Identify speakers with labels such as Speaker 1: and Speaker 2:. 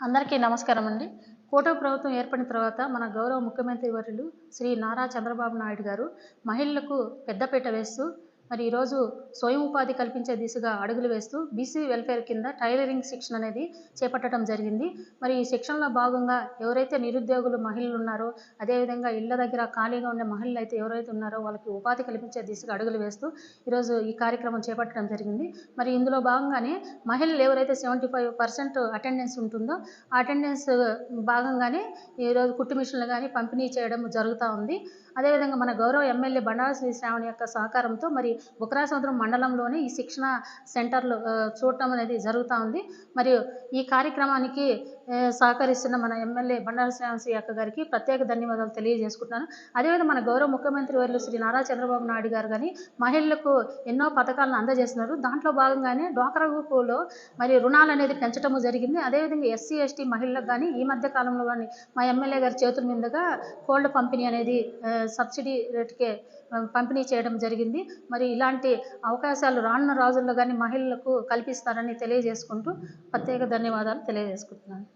Speaker 1: అందరికీ నమస్కారం అండి కూటమి ప్రభుత్వం ఏర్పడిన తర్వాత మన గౌరవ ముఖ్యమంత్రి వర్యులు శ్రీ నారా చంద్రబాబు నాయుడు గారు మహిళలకు పెద్దపీట వేస్తూ మరి ఈరోజు స్వయం ఉపాధి కల్పించే దిశగా అడుగులు వేస్తూ బీసీ వెల్ఫేర్ కింద టైలరింగ్ శిక్షణ అనేది చేపట్టడం జరిగింది. మరి ఈ శిక్షణలో భాగంగా ఎవరైతే నిరుద్యోగులు మహిళలు ఉన్నారో అదేవిధంగా ఇళ్ళ దగ్గర ఖాళీగా ఉండే మహిళలు అయితే ఎవరైతే ఉన్నారో వాళ్ళకి ఉపాధి కల్పించే దిశగా అడుగులు వేస్తూ ఈరోజు ఈ కార్యక్రమం చేపట్టడం జరిగింది. మరి ఇందులో భాగంగానే మహిళలు ఎవరైతే సెవెంటీ ఫైవ్ పర్సెంట్ అటెండెన్స్ ఉంటుందో ఆ అటెండెన్స్ భాగంగానే ఈరోజు కుట్టు మిషన్లు కానీ పంపిణీ చేయడం జరుగుతూ ఉంది. అదేవిధంగా మన గౌరవ ఎమ్మెల్యే బండారు శ్రీ శ్రావణి యొక్క సహకారంతో మరి బుక్రాసముద్రం మండలంలోనే ఈ శిక్షణ సెంటర్లు చూడటం అనేది జరుగుతూ ఉంది. మరియు ఈ కార్యక్రమానికి సహకరిస్తున్న మన ఎమ్మెల్యే బండారు శ్రావణి అక్క గారికి ప్రత్యేక ధన్యవాదాలు తెలియజేసుకుంటున్నాను. అదేవిధంగా మన గౌరవ ముఖ్యమంత్రి వర్యులు శ్రీ నారా చంద్రబాబు నాయుడు గారు కానీ మహిళలకు ఎన్నో పథకాలను అందజేస్తున్నారు. దాంట్లో భాగంగానే డ్వాక్రా మరి రుణాలు అనేది పెంచడం జరిగింది. అదేవిధంగా ఎస్సీ ఎస్టీ మహిళలకు కానీ ఈ మధ్య కాలంలో కానీ మా ఎమ్మెల్యే గారి చేతుల మీదుగా కోల్డ్ పంపిణీ అనేది సబ్సిడీ రేటుకే పంపిణీ చేయడం జరిగింది. మరి ఇలాంటి అవకాశాలు రానున్న రోజుల్లో కానీ మహిళలకు కల్పిస్తారని తెలియజేసుకుంటూ ప్రత్యేక ధన్యవాదాలు తెలియజేసుకుంటున్నాను.